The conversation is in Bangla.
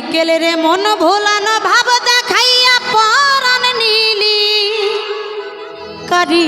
মাইকেল রে মন ভোলানো ভাব দেখাইয়া পরাণ নীলি করি